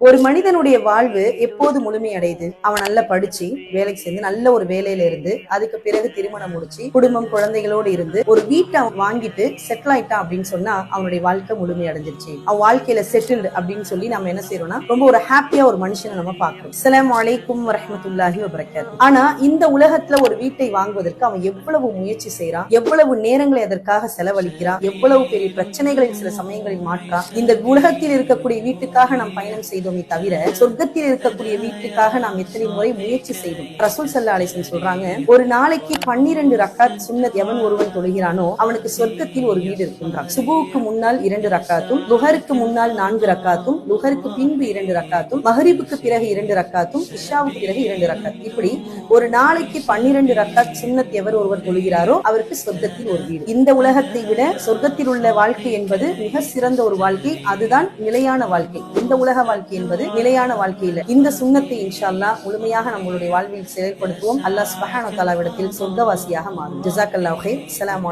ஒரு மனிதனுடைய வாழ்வு எப்போது முழுமை அடையுது அவன் நல்லா படிச்சு வேலைக்கு சேர்ந்து நல்ல ஒரு வேலையில இருந்து அதுக்கு பிறகு திருமணம் முடிச்சு குடும்பம் குழந்தைகளோடு இருந்து ஒரு வீட்டை அவன் வாங்கிட்டு செட்டில் ஆயிட்டான் அப்படின்னு சொன்னா அவனுடைய வாழ்க்கை முழுமை அடைஞ்சிருச்சு அவன் வாழ்க்கையில செட்டில்டு அப்படின்னு சொல்லி நம்ம என்ன செய்யறோம்னா ரொம்ப ஒரு ஹாப்பியா ஒரு மனுஷனை நம்ம பார்க்கிறோம். சலாம் அலைக்கும் வரமத்துல்லாஹி வபரகாத்து ஆனா இந்த உலகத்துல ஒரு வீட்டை வாங்குவதற்கு அவன் எவ்வளவு முயற்சி செய்யறான் எவ்வளவு நேரங்களை அதற்காக செலவழிக்கிறான் எவ்வளவு பெரிய பிரச்சனைகளின் சில சமயங்களில் மாற்றான் இந்த உலகத்தில் இருக்கக்கூடிய வீட்டுக்காக நாம் பயணம் செய்தோம் தவிர சொர்க்கத்தில் இருக்கக்கூடிய வீட்டுக்காக நாம் எத்தனை முறை முயற்சி செய்தோம்? ரசூல் சல்லா அலிசன் சொல்றாங்க ஒரு நாளைக்கு பன்னிரண்டு ரக்காத் சுண்ணத் எவன் ஒருவன் தொழுகிறானோ அவனுக்கு சொர்க்கத்தில் ஒரு வீடு இருக்கின்றான். சுபுவுக்கு முன்னால் இரண்டு ரக்காத்தும் லுகருக்கு முன்னால் நான்கு ரக்காத்தும் லுகருக்கு பின்பு இரண்டு ரக்காத்தும் மஹரிபுக்கு பிறகு இரண்டு ரக்காத்தும் இஷாவுக்கு பிறகு இரண்டு ரக்காத். இப்படி ஒரு நாளைக்கு பன்னிரண்டு ரக்காத் சுண்ணத் எவர் ஒருவர் தொழுகிறாரோ அவருக்கு சொர்க்கத்தில் ஒரு வீடு. இந்த உலகத்தை விட சொர்க்கத்தில் உள்ள வாழ்க்கை என்பது மிக சிறந்த ஒரு வாழ்க்கை அதுதான் நிலையான வாழ்க்கை. இந்த உலக வாழ்க்கை என்பது நிலையான வாழ்க்கையில இந்த சுண்ணத்தை இன்ஷால்லா முழுமையாக நம்மளுடைய வாழ்வில் செயல்படுத்துவோம். அல்லாஹ் சுபஹானு தலாவிடத்தில் சொர்க்கவாசியாக மாறும். ஜஸாக்கல்லாஹு ஹைர் அஸ்ஸலாமு